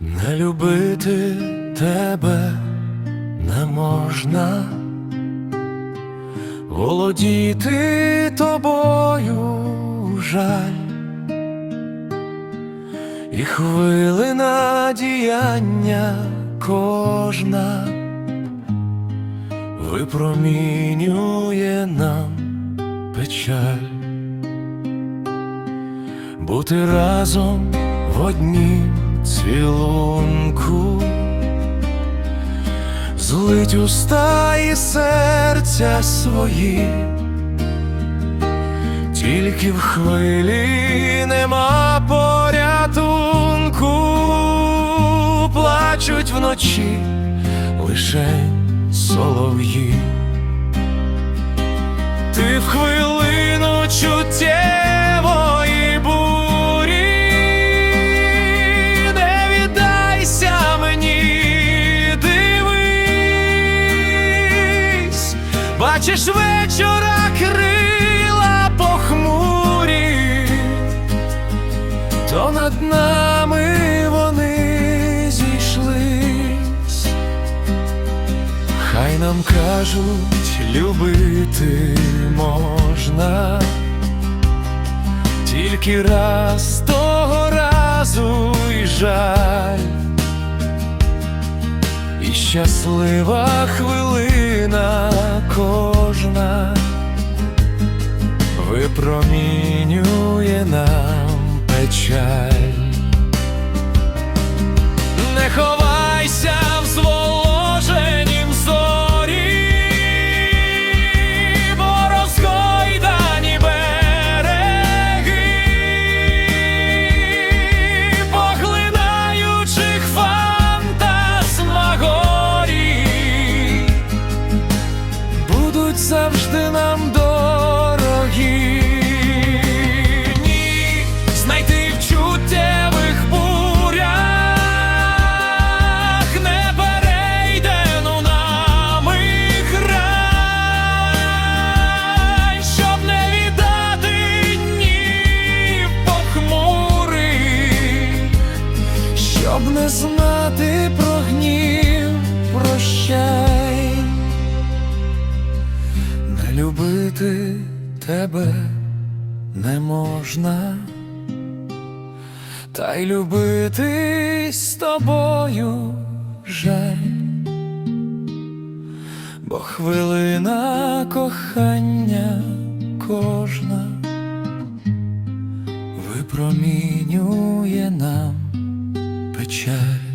Не любити тебе не можна, володіти тобою жаль, і хвилина діяння кожна випромінює нам печаль, бути разом в однім цілунку, злить уста і серця свої, тільки в хвилі нема порятунку, плачуть вночі лише солов'ї. Ти в хвилину бачиш вечора крила похмурі, то над нами вони зійшлись. Хай нам кажуть, любити можна, тільки раз того разу й жаль, щаслива хвилина кожна випромінює нам печаль. Нам дорогі. Ні, знайти в чуттєвих бурях не перейдену нами край, щоб не віддати днів похмурих, щоб не знати про гнів прощай любити тебе не можна, та й любити з тобою жаль, бо хвилина кохання кожна випромінює нам печаль.